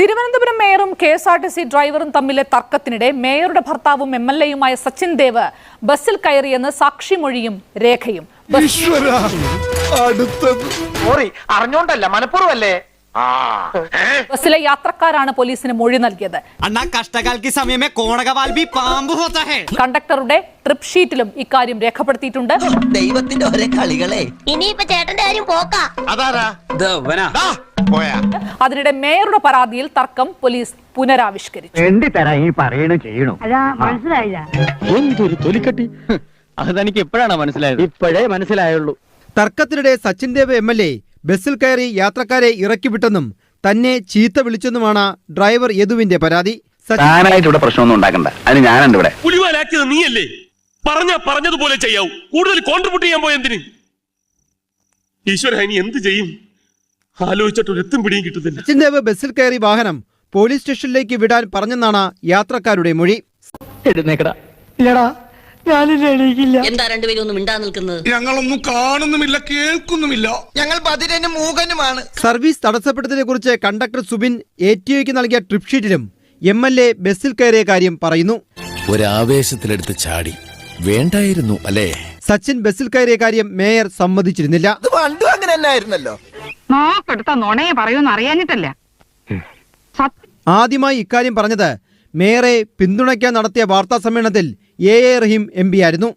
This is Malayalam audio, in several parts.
Thiruvananthapuram മേയറും K S R T C ഡ്രൈവറും തമ്മിലെ തർക്കത്തിനിടെ മേയറുടെ ഭർത്താവും എം എൽ എയുമായ സച്ചിൻ ദേവ് ബസ്സിൽ കയറിയെന്ന് സാക്ഷിമൊഴിയും രേഖയും. ബസ്സിലെ യാത്രക്കാരാണ് പോലീസിന് മൊഴി നൽകിയത്. കണ്ടക്ടറുടെ ട്രിപ്പ് ഷീറ്റിലും ഇക്കാര്യം രേഖപ്പെടുത്തിയിട്ടുണ്ട്. ദൈവത്തിന്റെ ഇനിയിപ്പോ ചേട്ടന്റെ കാര്യം പോക്കാ. അതാരാ? അതിനിടെ മേയറുടെ പരാതിയിൽ തർക്കം പോലീസ് പുനരാവിഷ്കരിച്ചു. എന്തി തരാ ഈ പറയണ ചെയ്യണു? അതാ മനസ്സിലായില്ല. എന്തൊരു തൊലിക്കട്ടി? അത് തനിക്ക് എപ്പോഴാണ് മനസ്സിലായത്? ഇപ്പോഴേ മനസ്സിലായുള്ളൂ. തർക്കത്തിനിടെ Sachin Dev M L A ബസ്സിൽ കയറി യാത്രക്കാരെ ഇറക്കി വിട്ടെന്നും തന്നെ ചീത്ത വിളിച്ചെന്നുമാണ് ഡ്രൈവർ യദുവിന്റെ പരാതി. താനായിട്ട് ഇവിടെ പ്രശ്നമൊന്നും ഉണ്ടാക്കണ്ട. അതിന് ഞാനുണ്ട് ഇവിടെ? പുലിവാലാക്കിയത് നീയല്ലേ? പറഞ്ഞ പറഞ്ഞതുപോലെ ചെയ്യാവൂ. കൂടുതൽ കോൺട്രിബ്യൂട്ട് ചെയ്യാൻ പോയ എന്തിന്? ഈശ്വര ഇനി എന്ത് ചെയ്യും? ആലോചിച്ചിട്ട് ഒരു എത്തും പിടിയും കിട്ടുന്നില്ല. അച്ഛൻദേവ് ബസ്സിൽ കയറി വാഹനം പോലീസ് സ്റ്റേഷനിലേക്ക് വിടാൻ പറഞ്ഞെന്നാണ് യാത്രക്കാരുടെ മൊഴി. എഴുന്നേക്കടാ. ഇല്ലടാ കുറിച്ച് എണീക്കില്ല. എന്താ രണ്ടുപേരും ഒന്നും മിണ്ടാ നിൽക്കുന്നത്? ഞങ്ങളൊന്നും കാണുന്നുമില്ല കേൾക്കുന്നുമില്ല. ഞങ്ങൾ ബദിരനും മൂകനുമാണ്. സർവീസ് തടസ്സപ്പെട്ടതിനെക്കുറിച്ച് കണ്ടക്ടർ സുബിൻ എ ടി ഒക്ക് നൽകിയ ട്രിപ്പ് ഷീറ്റിലും എം എൽ എ ബസ്സിൽ കയറിയ കാര്യം പറയുന്നു. ഒരാവേശത്തിലെടുത്ത് ചാടി. വേണ്ടായിരുന്നു അല്ലേ? സച്ചിൻ ബസ്സിൽ കയറിയ കാര്യം മേയർ സമ്മതിച്ചിരുന്നില്ല. അത് നോക്കെടുത്ത നുണയെ പറയൂന്ന് അറിയാഞ്ഞിട്ടല്ല? ആദ്യമായി ഇക്കാര്യം പറഞ്ഞത് മേയറെ പിന്തുണയ്ക്കാൻ നടത്തിയ വാർത്താ സമ്മേളനത്തിൽ A A Rahim M P ആയിരുന്നു.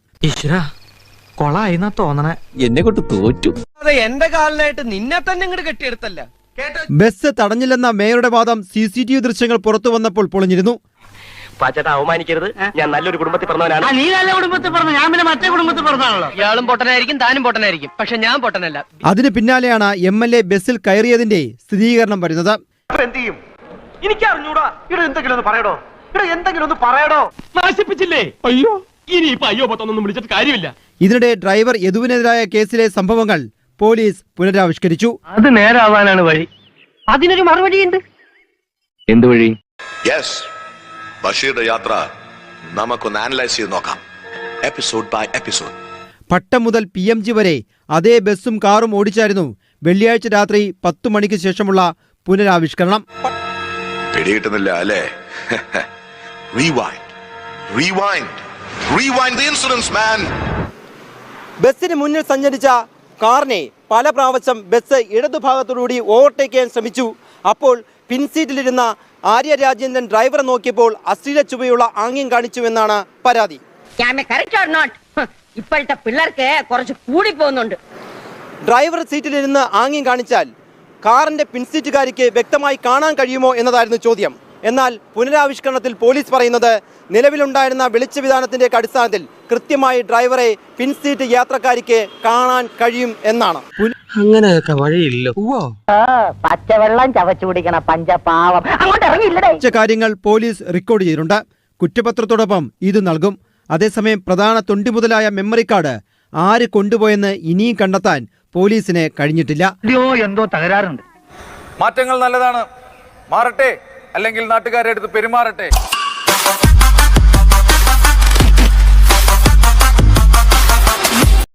എന്നെ കൊണ്ട് തോറ്റു. അതെ എന്റെ കാലിനായിട്ട് നിന്നെ തന്നെ ഇങ്ങോട്ട് കെട്ടിയെടുത്തല്ല. കേട്ടോ? ബസ് തടഞ്ഞില്ലെന്ന മേയറുടെ വാദം സി സി ടി വി ദൃശ്യങ്ങൾ പുറത്തു വന്നപ്പോൾ പൊളിഞ്ഞിരുന്നു. പാച്ചേട്ട അവമാനിക്കരുത്. ഞാൻ നല്ലൊരു കുടുംബത്തിൽ പറഞ്ഞവനാണ് നീ നല്ല കുടുംബത്തിൽ പറഞ്ഞു ഞാൻ പിന്നെ മറ്റേ കുടുംബത്തിൽ പറഞ്ഞാണല്ലോ ഇയാളും പൊട്ടനായിരിക്കും താനും പൊട്ടനായിരിക്കും. പക്ഷെ ഞാൻ പൊട്ടനല്ല. അതിന് പിന്നാലെയാണ് എം എൽ എ ബസ്സിൽ കയറിയതിന്റെ സ്ഥിരീകരണം വരുന്നത്. എന്ത് ചെയ്യും? എനിക്ക് അറിഞ്ഞൂടാ. ഇവിടെ എന്തെങ്കിലും ഒന്ന് പറയടോ. ഇവിടെ എന്തെങ്കിലും ഒന്ന് പറയടോ. നാശിപ്പിച്ചില്ലേ? അയ്യോ ഇനി ഇപ്പൊ അയ്യോ പത്തൊന്നും വിളിച്ചിട്ട് കാര്യമില്ല. ഇതിനിടെ ഡ്രൈവർ യദുവിനെതിരായ കേസിലെ സംഭവങ്ങൾ പോലീസ് പുനരാവിഷ്കരിച്ചു. അത് നേരാവാനാണ് വഴി. അതിനൊരു മറുപടിയുണ്ട്. എന്ത് വഴി? യെസ് ബഷീറുടെ യാത്ര നമുക്കൊന്ന് അനലൈസ് ചെയ്ത് നോക്കാം. എപ്പിസോഡ് ബൈ എപ്പിസോഡ് പട്ടം മുതൽ പി എം ജി വരെ അതേ ബസ്സും കാറും ഓടിച്ചായിരുന്നു വെള്ളിയാഴ്ച രാത്രി പത്തു മണിക്ക് ശേഷമുള്ള പുനരാവിഷ്കരണം. പിടികിട്ടുന്നില്ല അല്ലേ? Rewind rewind rewind the insurance man ബസ്സിന് മുന്നിൽ സഞ്ചരിച്ച കാറിനെ പല പ്രാവശ്യം ബസ് ഇടതുഭാഗത്തോടുകൂടി ഓവർടേക്ക് ചെയ്യാൻ ശ്രമിച്ചു. അപ്പോൾ പിൻസീറ്റിലിരുന്ന ആര്യ രാജേന്ദ്രൻ ഡ്രൈവറെ നോക്കിയപ്പോൾ അശ്ലീല ചുവയുള്ള ആംഗ്യം കാണിച്ചുവെന്നാണ് പരാതി. ഇപ്പോഴത്തെ പിള്ളേർക്ക് കുറച്ച് കൂടി പോകുന്നുണ്ട് ഡ്രൈവർ സീറ്റിലിരുന്ന് ആംഗ്യം കാണിച്ചാൽ കാറിന്റെ പിൻസീറ്റുകാരിക്ക് വ്യക്തമായി കാണാൻ കഴിയുമോ എന്നതായിരുന്നു ചോദ്യം. എന്നാൽ പുനരാവിഷ്കരണത്തിൽ പോലീസ് പറയുന്നത് നിലവിലുണ്ടായിരുന്ന വെളിച്ച വിധാനത്തിന്റെ അടിസ്ഥാനത്തിൽ കൃത്യമായി ഡ്രൈവറെ പിൻസീറ്റ് യാത്രക്കാരിക്ക് കാണാൻ കഴിയും എന്നാണ്. അങ്ങനെയൊക്കെ വഴിയില്ലോ. പച്ചവെള്ളം ചവച്ചു കുടിക്കണ പഞ്ചപാവം. അങ്ങോട്ട് കാര്യങ്ങൾ പോലീസ് റെക്കോർഡ് ചെയ്തിട്ടുണ്ട്. കുറ്റപത്രത്തോടൊപ്പം ഇത് നൽകും. അതേസമയം പ്രധാന തൊണ്ടി മുതലായ മെമ്മറി കാർഡ് ആര് കൊണ്ടുപോയെന്ന് ഇനിയും കണ്ടെത്താൻ പോലീസിന് കഴിഞ്ഞിട്ടില്ല. എന്തോ തകരാറുണ്ട്. മാറ്റങ്ങൾ നല്ലതാണ്. മാറട്ടെ. അല്ലെങ്കിൽ നാട്ടുകാരെ അടുത്ത് പെരുമാറട്ടെ?